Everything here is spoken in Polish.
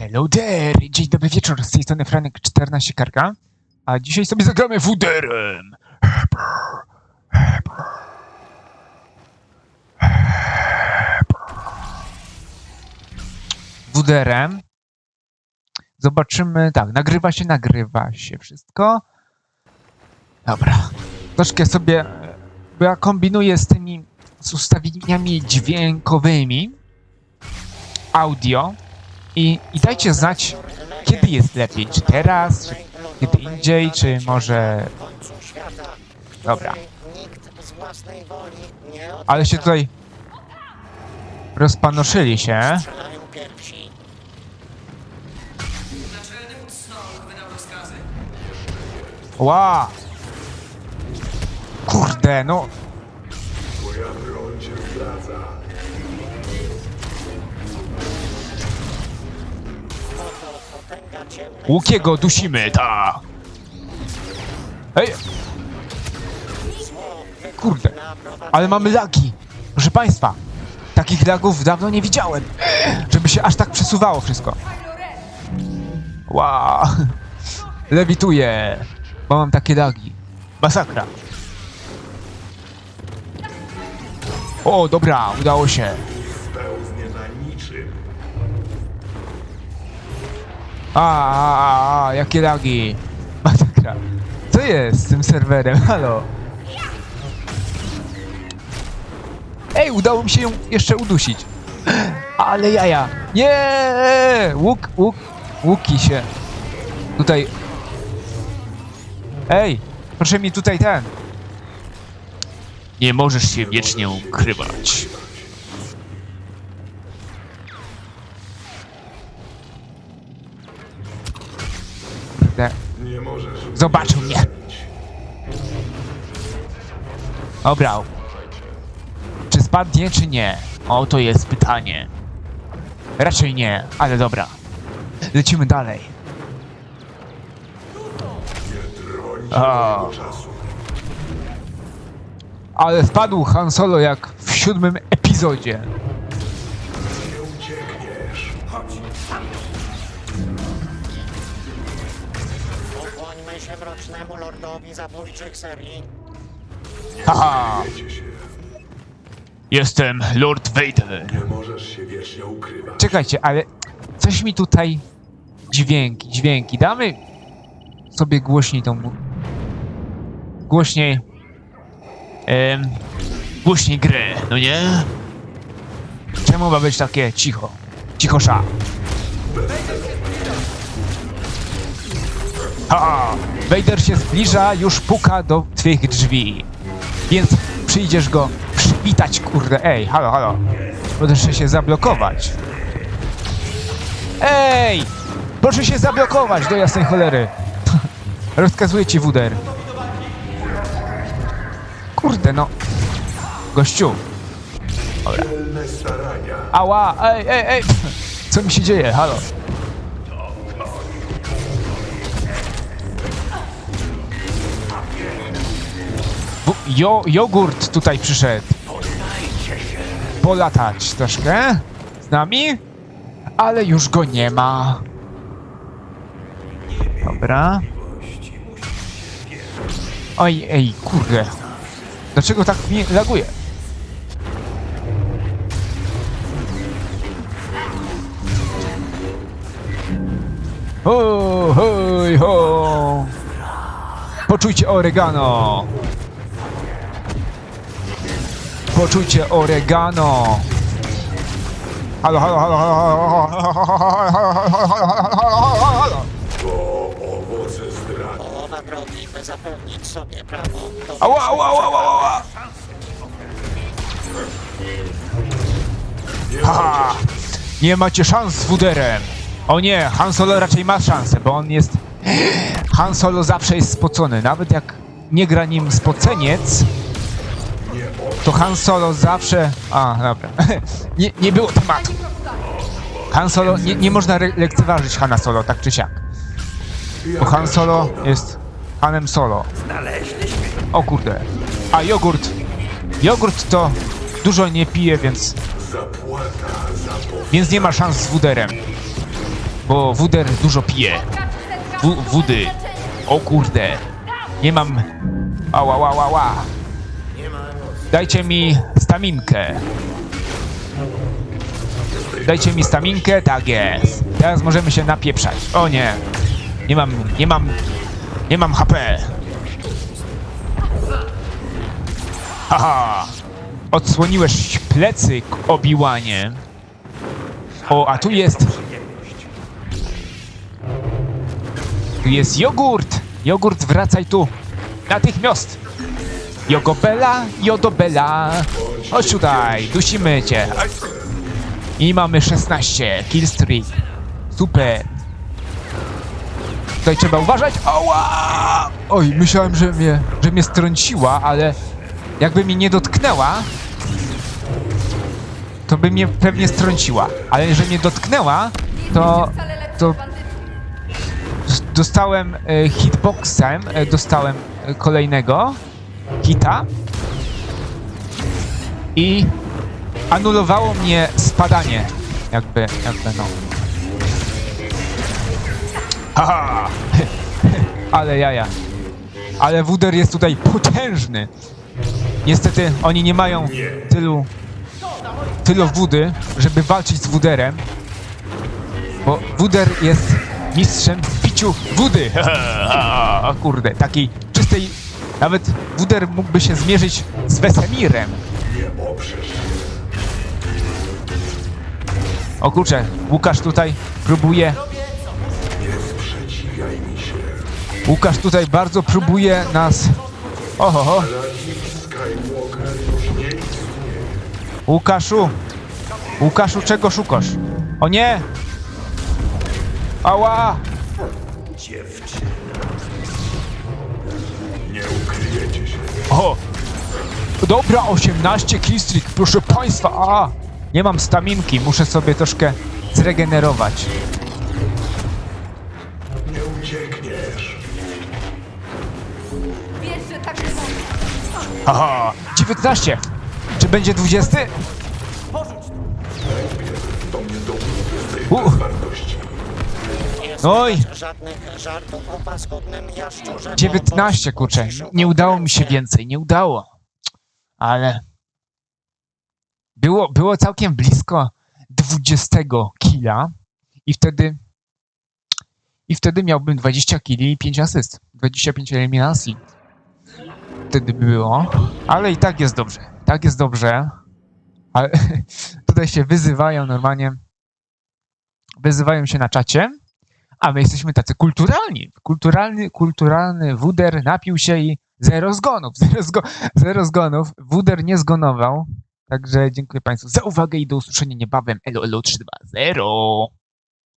Hello there! Dzień dobry wieczór, z tej strony Franek 14 Karka, a dzisiaj sobie zagramy wuderem! Wuderem. Zobaczymy, tak, nagrywa się, nagrywa się wszystko. Dobra, troszkę sobie, bo ja kombinuję z tymi, z ustawieniami dźwiękowymi, audio, i, I dajcie znać, kiedy jest lepiej, czy teraz, czy kiedy indziej, czy może... Dobra. Ale się tutaj rozpanoszyli się. Ła! Kurde, no! Łukiego dusimy, ta! Ej, kurde, ale mamy lagi. Proszę państwa, takich lagów dawno nie widziałem. Żeby się aż tak przesuwało wszystko. Ła! Lewituję, bo mam takie lagi. Masakra. O, dobra, udało się. A, a, a, jakie lagi. Masakra. Co jest z tym serwerem? Halo? Ej, udało mi się ją jeszcze udusić. Ale jaja. Nie! Łuk, łuk, łuki się. Tutaj. Ej, proszę mi tutaj ten. Nie możesz się wiecznie ukrywać. Zobaczył mnie. Obrał. Czy spadnie, czy nie? O, to jest pytanie. Raczej nie, ale dobra. Lecimy dalej. O, ale spadł Han Solo jak w siódmym epizodzie. Mrocznemu lordowi zabójczych serii. Haha, Wiecie się. jestem Lord Vader. Nie możesz się wiecznie ukrywać. Czekajcie, ale coś mi tutaj... Dźwięki, dźwięki. Damy sobie głośniej tą... mu- Głośniej... Em, głośniej grę, no nie? Czemu ma być takie cicho? Cichosza. Ha! Vader się zbliża, już puka do twych drzwi. Więc przyjdziesz go przywitać, kurde. Ej, halo, halo. Proszę się zablokować. Ej! Proszę się zablokować do jasnej cholery. Rozkazuję ci wuder. Kurde, no. Gościu. Ała, ej, ej, ej. Co mi się dzieje? Halo. Jo, jogurt tutaj przyszedł. Polatać troszkę z nami, ale już go nie ma. Dobra. Oj, ej, kurde. Dlaczego tak mnie laguje? Ho, hoj, ho! Poczujcie oregano! Poczujcie oregano! Halo, halo, halo, halo, halo, halo, halo, halo, halo, halo! To owoce zdrady. Drogi, by zapewnić sobie! Nie macie szans z Wuderem! O nie, Han Solo raczej ma szansę, bo on jest... Han Solo zawsze jest spocony, nawet jak nie gra nim spoceniec, to Han Solo zawsze... A, dobra. nie, nie było tematu. Han Solo... Nie, nie można re- lekceważyć Hana Solo, tak czy siak. Bo Han Solo jest Hanem Solo. O kurde. A jogurt. Jogurt to dużo nie pije, więc, więc nie ma szans z wuderem. bo Wuder dużo pije. W wody. O kurde. Nie mam... Ała, ała, ała. Dajcie mi staminkę. Dajcie mi staminkę, tak jest. Teraz możemy się napieprzać. O nie. Nie mam, nie mam, nie mam HP. Haha. Odsłoniłeś plecy, Obiłanie. O, a tu jest... Tu jest jogurt. Jogurt, wracaj tu. Natychmiast. Jogobela, jodobela. Chodź tutaj, dusimy cię. I mamy 16. Kill streak. Super. Tutaj trzeba uważać. Oła! Oj, myślałem, że mnie, że mnie strąciła, ale jakby mnie nie dotknęła, to by mnie pewnie strąciła. Ale że mnie dotknęła, to, to dostałem e, hitboxem, e, dostałem e, kolejnego hita i anulowało mnie spadanie. Jakby, jakby no. Haha! Ale jaja. Ale Wuder jest tutaj potężny. Niestety oni nie mają tylu tylu wody, żeby walczyć z Wuderem. Bo Wuder jest mistrzem w piciu wody. O kurde, takiej czystej... Nawet Wuder mógłby się zmierzyć z Wesemirem. O kurczę, Łukasz tutaj próbuje... Łukasz tutaj bardzo próbuje nas... Oho, Anakin Skywalker już nie istnieje. Łukaszu! Łukaszu, czego szukasz? O nie! Ała! Dziewczyna. O! Dobra, 18 killstreak, proszę państwa! A! Nie mam staminki, muszę sobie troszkę zregenerować. Nie uciekniesz. Wiesz, że tak nie. Aha! 19! Czy będzie 20? To mnie dołuje z U. tej bezwartości. Nie Oj. słychać żadnych żartów o paskudnym jaszczurze. bo 19, po- kurczę. Nie udało mi się więcej, nie udało. Ale... Było, było całkiem blisko 20 killa i wtedy... I wtedy miałbym 20 killi i 5 asyst. 25 eliminacji. Wtedy by było. Ale i tak jest dobrze. Tak jest dobrze. Ale tutaj się wyzywają normalnie. Wyzywają się na czacie. A my jesteśmy tacy kulturalni. Kulturalny, kulturalny Wuder napił się i zero zgonów. Zero, zgo, zero zgonów. Wuder nie zgonował. Także dziękuję Państwu za uwagę i do usłyszenia niebawem. Elo, elo 320.